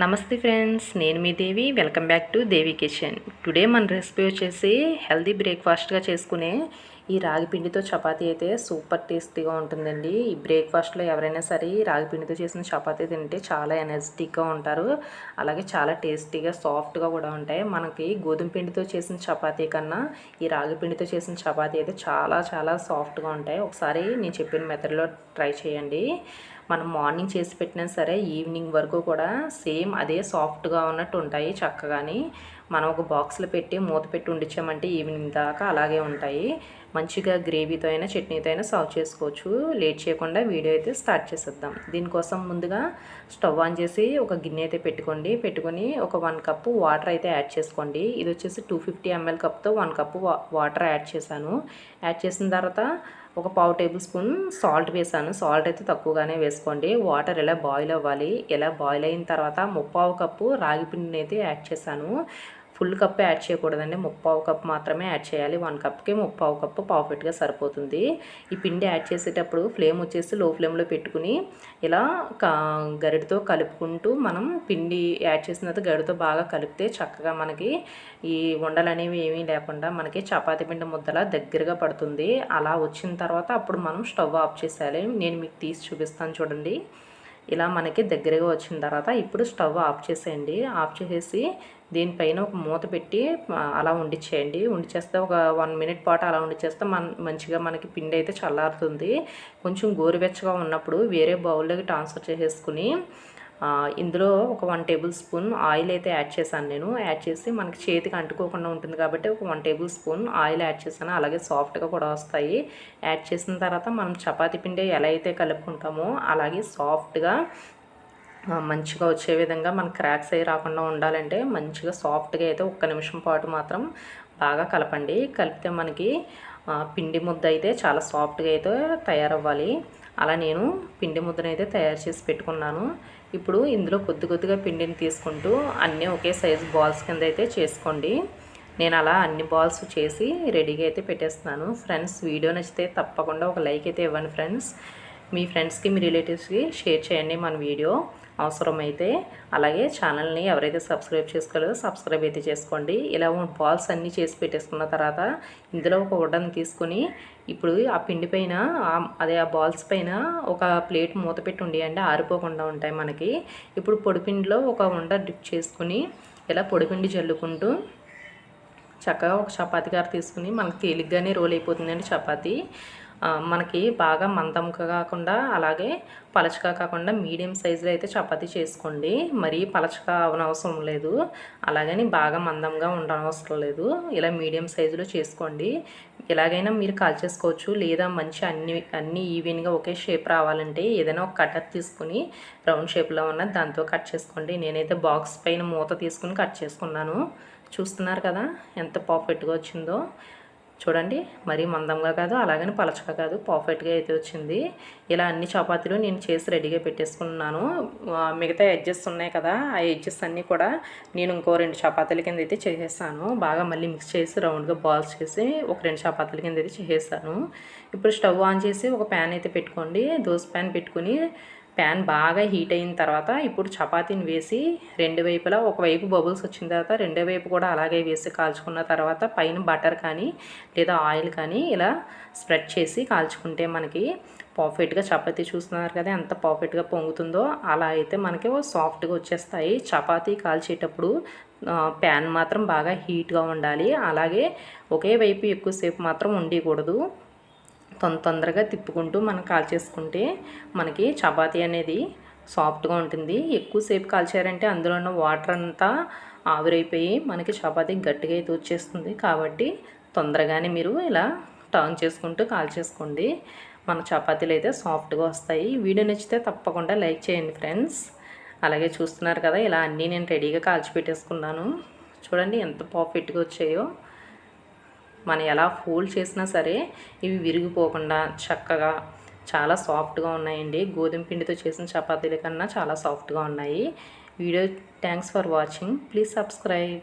నమస్తే ఫ్రెండ్స్ నేను మీ Devi. Welcome back to Devi kitchen. Today మన రెసిపీ వచ్చేసి హెల్తీ బ్రేక్ఫాస్ట్గా చేసుకునే ఈ రాగిపిండితో చపాతీ అయితే సూపర్ టేస్టీగా ఉంటుందండి. ఈ బ్రేక్ఫాస్ట్లో ఎవరైనా సరే ఈ రాగి పిండితో చేసిన చపాతీ తింటే చాలా ఎనర్జెటిక్గా ఉంటారు. అలాగే చాలా టేస్టీగా సాఫ్ట్గా కూడా ఉంటాయి. మనకి గోధుమ పిండితో చేసిన చపాతీ కన్నా ఈ రాగిపిండితో చేసిన చపాతీ అయితే చాలా చాలా సాఫ్ట్గా ఉంటాయి. ఒకసారి నేను చెప్పిన మెథడ్లో ట్రై చేయండి. మనం మార్నింగ్ చేసి పెట్టినా సరే ఈవినింగ్ వరకు కూడా సేమ్ అదే సాఫ్ట్గా ఉన్నట్టు ఉంటాయి చక్కగాని. మనం ఒక బాక్స్లో పెట్టి మూత పెట్టి ఉండిచ్చామంటే ఈవినింగ్ దాకా అలాగే ఉంటాయి. మంచిగా గ్రేవీతో అయినా చట్నీతో అయినా సర్వ్ చేసుకోవచ్చు. లేట్ చేయకుండా వీడియో అయితే స్టార్ట్ చేసేద్దాం. దీనికోసం ముందుగా స్టవ్ ఆన్ చేసి ఒక గిన్నె అయితే పెట్టుకోండి. పెట్టుకొని ఒక వన్ కప్పు వాటర్ అయితే యాడ్ చేసుకోండి. ఇది వచ్చేసి టూ ఫిఫ్టీ ఎంఎల్ కప్తో వన్ కప్పు వాటర్ యాడ్ చేశాను. యాడ్ చేసిన తర్వాత ఒక పావు టేబుల్ స్పూన్ సాల్ట్ వేసాను. సాల్ట్ అయితే తక్కువగానే వేసుకోండి. వాటర్ ఎలా బాయిల్ అవ్వాలి ఎలా బాయిల్ అయిన తర్వాత ముప్పావు కప్పు రాగి పిండిని అయితే యాడ్ చేశాను. ఫుల్ కప్ యాడ్ చేయకూడదండి. ముప్పావు కప్ మాత్రమే యాడ్ చేయాలి. వన్ కప్కి ముప్పావు కప్పు పర్ఫెక్ట్గా సరిపోతుంది. ఈ పిండి యాడ్ చేసేటప్పుడు ఫ్లేమ్ వచ్చేసి లో ఫ్లేమ్లో పెట్టుకుని ఇలా గరిటతో కలుపుకుంటూ మనం పిండి యాడ్ చేసిన తర్వాత గరిటతో బాగా కలిపితే చక్కగా మనకి ఈ ఉండలు అనేవి ఏమీ లేకుండా మనకి చపాతీ పిండి ముద్దలా దగ్గరగా పడుతుంది. అలా వచ్చిన తర్వాత అప్పుడు మనం స్టవ్ ఆఫ్ చేసేయాలి. నేను మీకు తీసి చూపిస్తాను చూడండి. ఇలా మనకి దగ్గరగా వచ్చిన తర్వాత ఇప్పుడు స్టవ్ ఆఫ్ చేసేయండి. ఆఫ్ చేసేసి దీనిపైన ఒక మూత పెట్టి అలా ఉండిచ్చేయండి. ఉండిచేస్తే ఒక వన్ మినిట్ పాటు అలా ఉండిచేస్తే మన మంచిగా మనకి పిండి అయితే చల్లారుతుంది. కొంచెం గోరువెచ్చగా ఉన్నప్పుడు వేరే బౌల్లోకి ట్రాన్స్ఫర్ చేసేసుకుని ఇందులో ఒక వన్ టేబుల్ స్పూన్ ఆయిల్ అయితే యాడ్ చేశాను నేను. యాడ్ చేసి మనకి చేతికి అంటుకోకుండా ఉంటుంది కాబట్టి ఒక one tablespoon oil add చేశాను. అలాగే సాఫ్ట్గా కూడా వస్తాయి. యాడ్ చేసిన తర్వాత మనం చపాతి పిండి ఎలా అయితే కలుపుకుంటామో అలాగే సాఫ్ట్గా మంచిగా వచ్చే విధంగా మన క్రాక్స్ అయ్యి రాకుండా ఉండాలంటే మంచిగా సాఫ్ట్గా అయితే ఒక్క నిమిషం పాటు మాత్రం బాగా కలపండి. కలిపితే మనకి పిండి ముద్ద అయితే చాలా సాఫ్ట్గా అయితే తయారవ్వాలి. అలా నేను పిండి ముద్దనైతే తయారు చేసి పెట్టుకున్నాను. ఇప్పుడు ఇందులో కొద్ది కొద్దిగా పిండిని తీసుకుంటూ అన్నీ ఒకే సైజు బాల్స్ కింద అయితే చేసుకోండి. నేను అలా అన్ని బాల్స్ చేసి రెడీగా అయితే పెట్టేస్తున్నాను. ఫ్రెండ్స్ వీడియో నచ్చితే తప్పకుండా ఒక లైక్ అయితే ఇవ్వండి ఫ్రెండ్స్. మీ ఫ్రెండ్స్కి మీ రిలేటివ్స్కి షేర్ చేయండి మన వీడియో. అవసరమైతే అలాగే ఛానల్ని ఎవరైతే సబ్స్క్రైబ్ చేసుకోలేదో సబ్స్క్రైబ్ అయితే చేసుకోండి. ఇలా బాల్స్ అన్నీ చేసి పెట్టేసుకున్న తర్వాత ఇందులో ఒక ఉడ్డని తీసుకొని ఇప్పుడు ఆ పిండి పైన అదే ఆ బాల్స్ పైన ఒక ప్లేట్ మూత పెట్టి ఉండేయండి. ఆరిపోకుండా ఉంటాయి మనకి. ఇప్పుడు పొడిపిండిలో ఒక ఉండ డిప్ చేసుకుని ఇలా పొడిపిండి జల్లుకుంటూ చక్కగా ఒక చపాతీ గారు తీసుకుని మనకి తేలిగ్గానే రోల్ అయిపోతుందండి చపాతీ. మనకి బాగా మందంగా కాకుండా అలాగే పలచగా కాకుండా మీడియం సైజులో అయితే చపాతి చేసుకోండి. మరీ పలచగా అవనవసరం లేదు. అలాగని బాగా మందంగా ఉండనవసరం లేదు. ఇలా మీడియం సైజులో చేసుకోండి. ఎలాగైనా మీరు కాల్చేసుకోవచ్చు. లేదా మంచి అన్ని అన్ని ఈవెన్గా ఒకే షేప్ రావాలంటే ఏదైనా ఒక కట్టర్ తీసుకుని రౌండ్ షేప్లో ఉన్న దాంతో కట్ చేసుకోండి. నేనైతే బాక్స్ పైన మూత తీసుకుని కట్ చేసుకున్నాను. చూస్తున్నారు కదా ఎంత పర్ఫెక్ట్గా వచ్చిందో. చూడండి మరీ మందంగా కాదు అలాగని పలచగా కాదు పర్ఫెక్ట్గా అయితే వచ్చింది. ఇలా అన్ని చపాతీలు నేను చేసి రెడీగా పెట్టేసుకున్నాను. మిగతా ఎడ్జెస్ ఉన్నాయి కదా ఆ ఎడ్జెస్ అన్నీ కూడా నేను ఇంకో రెండు చపాతీల కింద అయితే చేసేసాను. బాగా మళ్ళీ మిక్స్ చేసి రౌండ్గా బాల్స్ చేసి ఒక రెండు చపాతీల కింద అయితే చేసేసాను. ఇప్పుడు స్టవ్ ఆన్ చేసి ఒక ప్యాన్ అయితే పెట్టుకోండి. దోశ ప్యాన్ పెట్టుకుని ప్యాన్ బాగా హీట్ అయిన తర్వాత ఇప్పుడు చపాతీని వేసి రెండు వైపులా ఒకవైపు బబుల్స్ వచ్చిన తర్వాత రెండో వైపు కూడా అలాగే వేసి కాల్చుకున్న తర్వాత పైన బటర్ కానీ లేదా ఆయిల్ కానీ ఇలా స్ప్రెడ్ చేసి కాల్చుకుంటే మనకి పర్ఫెక్ట్గా చపాతీ చూస్తున్నారు కదా ఎంత పర్ఫెక్ట్గా పొంగుతుందో అలా అయితే మనకి సాఫ్ట్గా వచ్చేస్తాయి. చపాతీ కాల్చేటప్పుడు ప్యాన్ మాత్రం బాగా హీట్గా ఉండాలి. అలాగే ఒకే వైపు ఎక్కువసేపు మాత్రం ఉండకూడదు. తొందరగా తిప్పుకుంటూ మనం కాల్చేసుకుంటే మనకి చపాతీ అనేది సాఫ్ట్గా ఉంటుంది. ఎక్కువసేపు కాల్చారంటే అందులో ఉన్న వాటర్ అంతా ఆవిరైపోయి మనకి చపాతీ గట్టిగా అయితే వచ్చేస్తుంది. కాబట్టి తొందరగానే మీరు ఇలా టర్న్ చేసుకుంటూ కాల్చేసుకోండి మన చపాతీలు అయితే సాఫ్ట్గా వస్తాయి. వీడియో నచ్చితే తప్పకుండా లైక్ చేయండి ఫ్రెండ్స్. అలాగే చూస్తున్నారు కదా ఇలా అన్నీ నేను రెడీగా కాల్చి పెట్టేసుకున్నాను. చూడండి ఎంత పర్ఫెక్ట్గా వచ్చాయో. మనం ఎలా ఫోల్డ్ చేసినా సరే ఇవి విరిగిపోకుండా చక్కగా చాలా సాఫ్ట్గా ఉన్నాయండి. గోధుమ పిండితో చేసిన చపాతీల కన్నా చాలా సాఫ్ట్గా ఉన్నాయి. Video thanks for watching please subscribe